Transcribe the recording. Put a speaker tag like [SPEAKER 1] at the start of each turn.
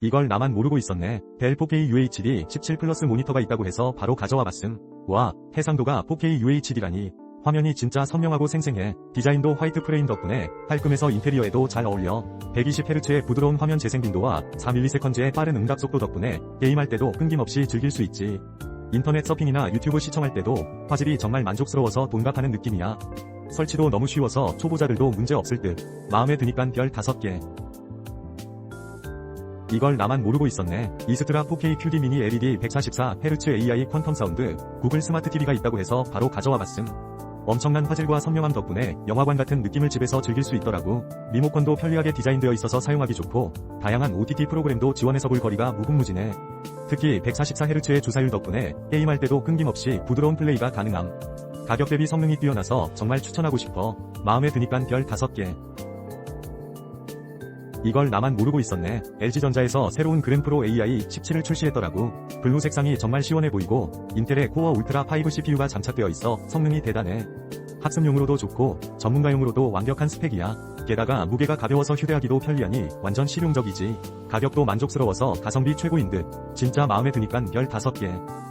[SPEAKER 1] 이걸 나만 모르고 있었네. 델 4K UHD 17 플러스 모니터가 있다고 해서 바로 가져와 봤음. 와, 해상도가 4K UHD라니. 화면이 진짜 선명하고 생생해. 디자인도 화이트 프레임 덕분에 깔끔해서 인테리어에도 잘 어울려. 120Hz의 부드러운 화면 재생 빈도와 4ms의 빠른 응답 속도 덕분에 게임할 때도 끊김없이 즐길 수 있지. 인터넷 서핑이나 유튜브 시청할 때도 화질이 정말 만족스러워서 돈 값하는 느낌이야. 설치도 너무 쉬워서 초보자들도 문제 없을 듯. 마음에 드니깐 별 5개. 이걸 나만 모르고 있었네. 이스트라 4K QD 미니 LED 144Hz AI 퀀텀 사운드 구글 스마트 TV가 있다고 해서 바로 가져와 봤음. 엄청난 화질과 선명함 덕분에 영화관 같은 느낌을 집에서 즐길 수 있더라고. 리모컨도 편리하게 디자인되어 있어서 사용하기 좋고 다양한 OTT 프로그램도 지원해서 볼 거리가 무궁무진해. 특히 144Hz의 주사율 덕분에 게임할 때도 끊김없이 부드러운 플레이가 가능함. 가격 대비 성능이 뛰어나서 정말 추천하고 싶어. 마음에 드니깐 별 5개. 이걸 나만 모르고 있었네. LG전자에서 새로운 그램프로 AI 17을 출시했더라고. 블루 색상이 정말 시원해 보이고 인텔의 코어 울트라 5 CPU가 장착되어 있어 성능이 대단해. 학습용으로도 좋고 전문가용으로도 완벽한 스펙이야. 게다가 무게가 가벼워서 휴대하기도 편리하니 완전 실용적이지. 가격도 만족스러워서 가성비 최고인 듯. 진짜 마음에 드니깐 별 5개.